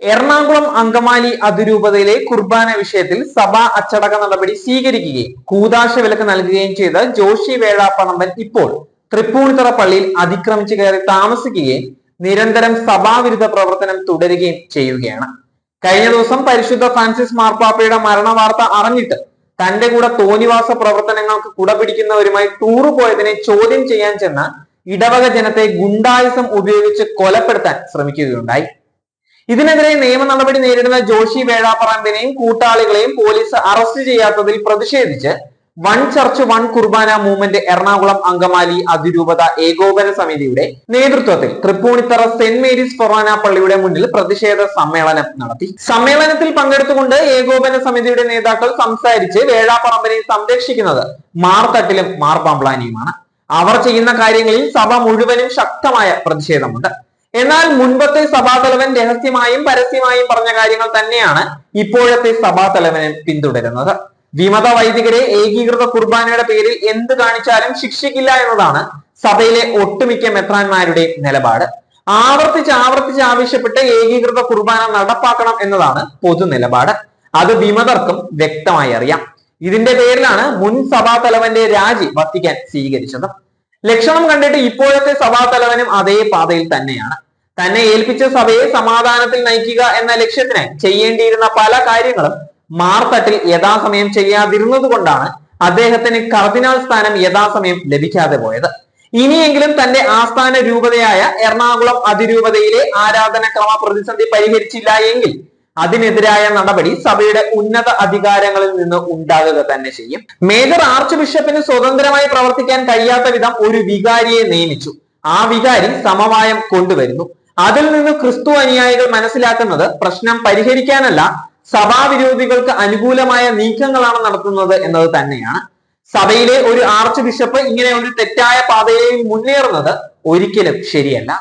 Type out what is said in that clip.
എറണാകുളം അങ്കമാലി അതിരൂപതയിലെ കുർബാന വിഷയത്തിൽ സഭാ അച്ചടക്ക നടപടി സ്വീകരിക്കുകയും കൂതാശ വിലക്ക് നൽകുകയും ചെയ്ത ജോഷി വേഴാപ്പണമ്പൻ ഇപ്പോൾ തൃപ്പൂണിത്തറ പള്ളിയിൽ അതിക്രമിച്ചു കയറി താമസിക്കുകയും നിരന്തരം സഭാവിരുദ്ധ പ്രവർത്തനം തുടരുകയും ചെയ്യുകയാണ്. കഴിഞ്ഞ ദിവസം പരിശുദ്ധ ഫ്രാൻസിസ് മാർപ്പാപ്പയുടെ മരണ വാർത്ത അറിഞ്ഞിട്ട് തന്റെ കൂടെ തോന്നിവാസ പ്രവർത്തനങ്ങൾക്ക് കുടപിടിക്കുന്നവരുമായി ടൂറ് പോയതിനെ ചോദ്യം ചെയ്യാൻ ചെന്ന ഇടവക ജനത്തെ ഗുണ്ടായുസം ഉപയോഗിച്ച് കൊലപ്പെടുത്താൻ ശ്രമിക്കുകയുണ്ടായി. ഇതിനെതിരെ നിയമ നടപടി നേരിടുന്ന ജോഷി വേഴാപ്പറമ്പിനെയും കൂട്ടാളികളെയും പോലീസ് അറസ്റ്റ് ചെയ്യാത്തതിൽ പ്രതിഷേധിച്ച് വൺ ചർച്ച് വൺ കുർബാന മൂവ്മെന്റ് എറണാകുളം അങ്കമാലി അതിരൂപത ഏകോപന സമിതിയുടെ നേതൃത്വത്തിൽ തൃപ്പൂണിത്തറ സെന്റ് മേരീസ് ഫൊറാന പള്ളിയുടെ മുന്നിൽ പ്രതിഷേധ സമ്മേളനം നടത്തി. സമ്മേളനത്തിൽ പങ്കെടുത്തുകൊണ്ട് ഏകോപന സമിതിയുടെ നേതാക്കൾ സംസാരിച്ച് വേഴാപ്പറമ്പിനെ സംരക്ഷിക്കുന്നത് മാർത്തട്ടിലും മാർപ്പാമ്പ്ലാനിയുമാണ് അവർ ചെയ്യുന്ന കാര്യങ്ങളിൽ സഭ മുഴുവനും ശക്തമായ പ്രതിഷേധമുണ്ട്. എന്നാൽ മുൻപത്തെ സഭാതലവൻ രഹസ്യമായും പരസ്യമായും പറഞ്ഞ കാര്യങ്ങൾ തന്നെയാണ് ഇപ്പോഴത്തെ സഭാതലവനെ പിന്തുടരുന്നത്. വിമത വൈദികരെ ഏകീകൃത കുർബാനയുടെ പേരിൽ എന്ത് കാണിച്ചാലും ശിക്ഷിക്കില്ല എന്നതാണ് സഭയിലെ ഒട്ടുമിക്ക മെത്രാന്മാരുടെ നിലപാട്. ആവർത്തിച്ച് ആവർത്തിച്ച് ആവശ്യപ്പെട്ട് ഏകീകൃത കുർബാന നടപ്പാക്കണം എന്നതാണ് പൊതു നിലപാട്. അത് വിമതർക്കും വ്യക്തമായി അറിയാം. ഇതിന്റെ പേരിലാണ് മുൻ സഭാതലവന്റെ രാജി വത്തിക്കാൻ സ്വീകരിച്ചത്. ലക്ഷണം കണ്ടിട്ട് ഇപ്പോഴത്തെ സഭാതലവനും അതേ പാതയിൽ തന്നെയാണ്. തന്നെ ഏൽപ്പിച്ച സഭയെ സമാധാനത്തിൽ നയിക്കുക എന്ന ലക്ഷ്യത്തിന് ചെയ്യേണ്ടിയിരുന്ന പല കാര്യങ്ങളും മാർത്തട്ടിൽ യഥാസമയം ചെയ്യാതിരുന്നത് കൊണ്ടാണ് അദ്ദേഹത്തിന് കർദിനാൾ സ്ഥാനം യഥാസമയം ലഭിക്കാതെ പോയത്. ഇനിയെങ്കിലും തന്റെ ആസ്ഥാന രൂപതയായ എറണാകുളം അതിരൂപതയിലെ ആരാധനക്രമ പ്രതിസന്ധി പരിഹരിച്ചില്ല എങ്കിൽ അതിനെതിരായ നടപടി സഭയുടെ ഉന്നത അധികാരങ്ങളിൽ നിന്ന് ഉണ്ടാകുക തന്നെ ചെയ്യും. മേജർ ആർച്ച് ബിഷപ്പിന് സ്വതന്ത്രമായി പ്രവർത്തിക്കാൻ കഴിയാത്ത വിധം ഒരു വികാരിയെ നിയമിച്ചു. ആ വികാരി സമവായം കൊണ്ടുവരുന്നു. അതിൽ നിന്ന് ക്രിസ്തു അനുയായികൾ മനസ്സിലാക്കുന്നത് പ്രശ്നം പരിഹരിക്കാനല്ല സഭാവിരോധികൾക്ക് അനുകൂലമായ നീക്കങ്ങളാണ് നടത്തുന്നത് എന്നത് തന്നെയാണ്. സഭയിലെ ഒരു ആർച്ച് ബിഷപ്പ് ഇങ്ങനെ ഒരു തെറ്റായ പാതയിൽ മുന്നേറുന്നത് ഒരിക്കലും ശരിയല്ല.